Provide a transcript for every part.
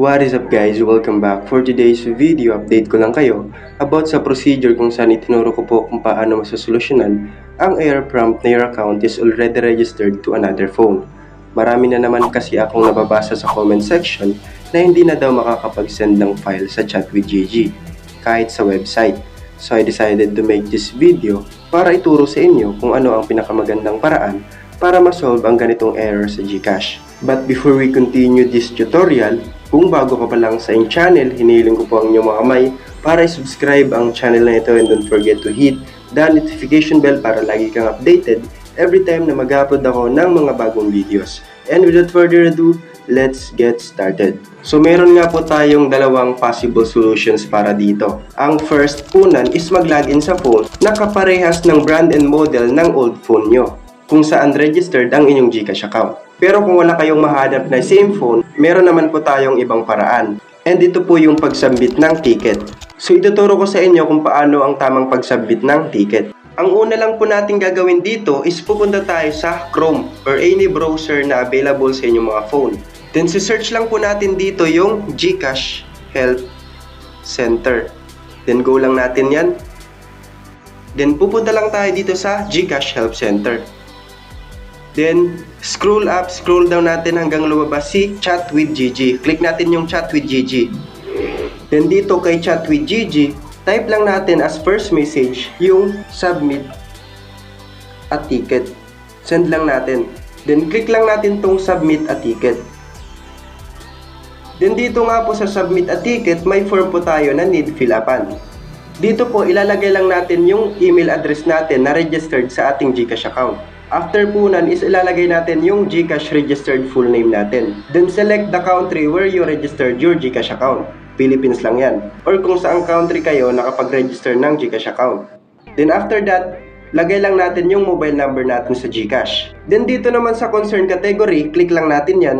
What is up guys? Welcome back. For today's video, update ko lang kayo about sa procedure kung saan itinuro ko po kung paano masasolusyonan ang error prompt na your account is already registered to another phone. Marami na naman kasi akong nababasa sa comment section na hindi na daw makakapag-send ng file sa chat with GG kahit sa website. So I decided to make this video para ituro sa inyo kung ano ang pinakamagandang paraan para masolve ang ganitong error sa GCash. But before we continue this tutorial, kung bago ka pa lang sa aking channel, hinihiling ko po ang inyong mga kamay para i-subscribe ang channel na ito and don't forget to hit the notification bell para lagi kang updated every time na mag-upload ako ng mga bagong videos. And without further ado, let's get started. So meron nga po tayong dalawang possible solutions para dito. Ang first punan is mag-login sa phone na kaparehas ng brand and model ng old phone nyo kung saan registered ang inyong GCash account. Pero kung wala kayong mahanap na same phone, meron naman po tayong ibang paraan. And ito po yung pagsubmit ng ticket. So ituturo ko sa inyo kung paano ang tamang pagsubmit ng ticket. Ang una lang po natin gagawin dito is pupunta tayo sa Chrome or any browser na available sa inyong mga phone. Then search lang po natin dito yung GCash Help Center. Then go lang natin yan. Then pupunta lang tayo dito sa GCash Help Center. Then, scroll up, scroll down natin hanggang lumabas si Chat with GG. Click natin yung Chat with GG. Then dito kay Chat with GG, type lang natin as first message yung submit a ticket. Send lang natin. Then click lang natin tong submit a ticket. Then dito nga po sa submit a ticket, may form po tayo na need fill upan. Dito po ilalagay lang natin yung email address natin na registered sa ating GCash account. After po nun is ilalagay natin yung GCash registered full name natin. Then select the country where you registered your GCash account. Philippines lang yan. Or kung saang country kayo nakapag-register ng GCash account. Then after that, lagay lang natin yung mobile number natin sa GCash. Then dito naman sa concern category, click lang natin yan.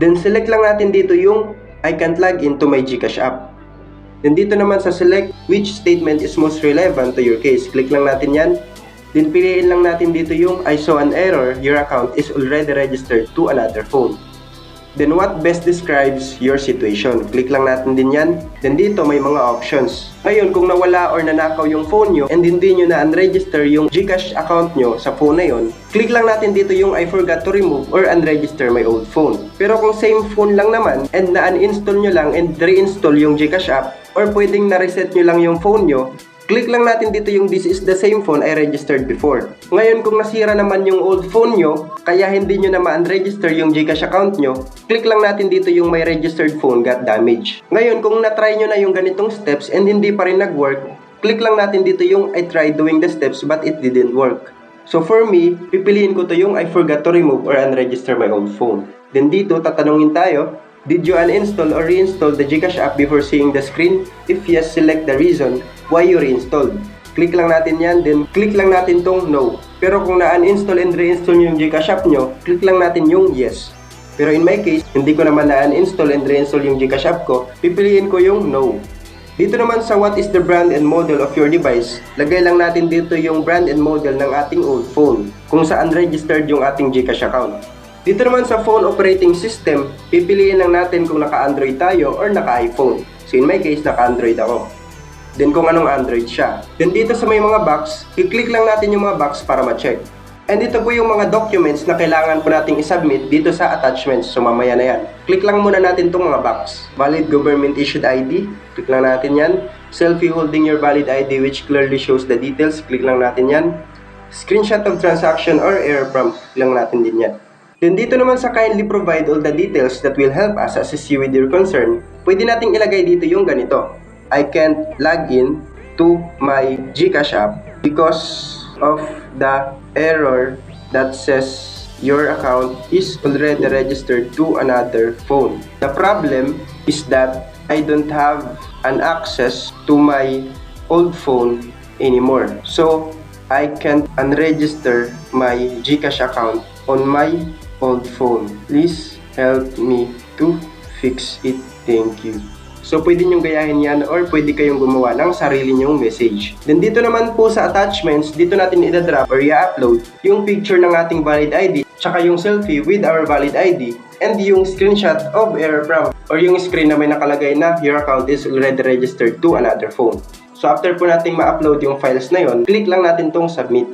Then select lang natin dito yung I can't log into my GCash app. Then dito naman sa select which statement is most relevant to your case. Click lang natin yan. Then piliin lang natin dito yung I saw an error, your account is already registered to another phone. Then what best describes your situation? Click lang natin din yan. Then dito may mga options. Ngayon kung nawala or nanakaw yung phone nyo and hindi nyo na unregister yung Gcash account nyo sa phone na yon, click lang natin dito yung I forgot to remove or unregister my old phone. Pero kung same phone lang naman and na-uninstall nyo lang and reinstall yung Gcash app or pwedeng na-reset nyo lang yung phone nyo, click lang natin dito yung this is the same phone I registered before. Ngayon kung nasira naman yung old phone nyo, kaya hindi nyo na ma-unregister yung Gcash account nyo, click lang natin dito yung my registered phone got damaged. Ngayon kung na-try nyo na yung ganitong steps and hindi pa rin nag-work, click lang natin dito yung I tried doing the steps but it didn't work. So for me, pipiliin ko to yung I forgot to remove or unregister my old phone. Then dito, tatanungin tayo, Did you uninstall or reinstall the Gcash app before seeing the screen? If yes, select the reason why you reinstalled. Click lang natin yan, then click lang natin tong no. Pero kung na-uninstall and reinstall yung Gcash app nyo, click lang natin yung yes. Pero in my case, hindi ko naman na-uninstall and reinstall yung Gcash app ko, pipiliin ko yung no. Dito naman sa what is the brand and model of your device, lagay lang natin dito yung brand and model ng ating old phone, kung saan registered yung ating Gcash account. Dito naman sa phone operating system, pipiliin lang natin kung naka-Android tayo or naka-iPhone. So in my case, naka-Android ako. Then kung anong Android siya. Then dito sa may mga box, i-click lang natin yung mga box para ma-check. And ito po yung mga documents na kailangan po nating isubmit dito sa attachments. So mamaya na yan. Click lang muna natin itong mga box. Valid government issued ID. Click lang natin yan. Selfie holding your valid ID which clearly shows the details. Click lang natin yan. Screenshot of transaction or error prompt. Lang natin din yan. Then dito naman sa kindly provide all the details that will help us assist you with your concern, pwede nating ilagay dito yung ganito. I can't log in to my Gcash app because of the error that says your account is already registered to another phone. The problem is that I don't have an access to my old phone anymore. So, I can't unregister my Gcash account on my old phone. Please help me to fix it. Thank you. So, pwede nyong gayahin yan or pwede kayong gumawa ng sarili nyong message. Then, dito naman po sa attachments, dito natin idadrop or i-upload yung picture ng ating valid ID tsaka yung selfie with our valid ID and yung screenshot of error prompt or yung screen na may nakalagay na your account is already registered to another phone. So after po nating ma-upload yung files na yon, click lang natin tong submit.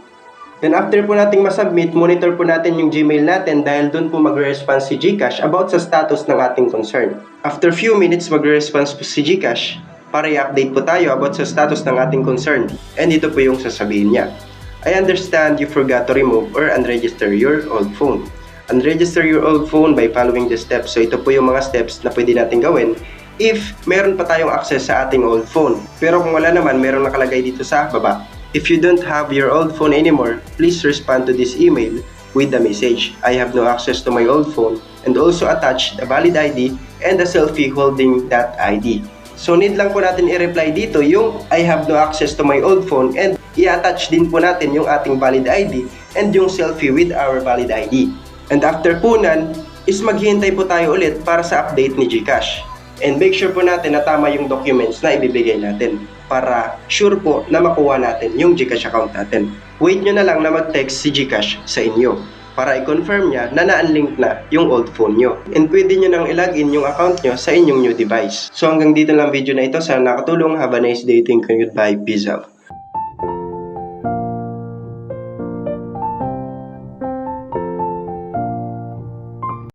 Then after po nating ma-submit, monitor po natin yung Gmail natin dahil doon po magre-response si Gcash about sa status ng ating concern. After few minutes, magre-response po si Gcash para i-update po tayo about sa status ng ating concern. And ito po yung sasabihin niya. I understand you forgot to remove or unregister your old phone. Unregister your old phone by following the steps. So ito po yung mga steps na pwede natin gawin if meron pa tayong access sa ating old phone. Pero kung wala naman, meron nakalagay dito sa baba. If you don't have your old phone anymore, please respond to this email with the message, I have no access to my old phone and also attach a valid ID and a selfie holding that ID. So need lang po natin i-reply dito yung I have no access to my old phone and i-attach din po natin yung ating valid ID and yung selfie with our valid ID. And after po nun, is maghihintay po tayo ulit para sa update ni Gcash. And make sure po natin na tama yung documents na ibibigay natin para sure po na makuha natin yung Gcash account natin. Wait nyo na lang na mag-text si Gcash sa inyo para i-confirm niya na na-unlink na yung old phone nyo. And pwede nyo nang ilagin yung account nyo sa inyong new device. So hanggang dito lang video na ito. Sana nakatulong. Have a nice day. Thank you. Goodbye. Peace out.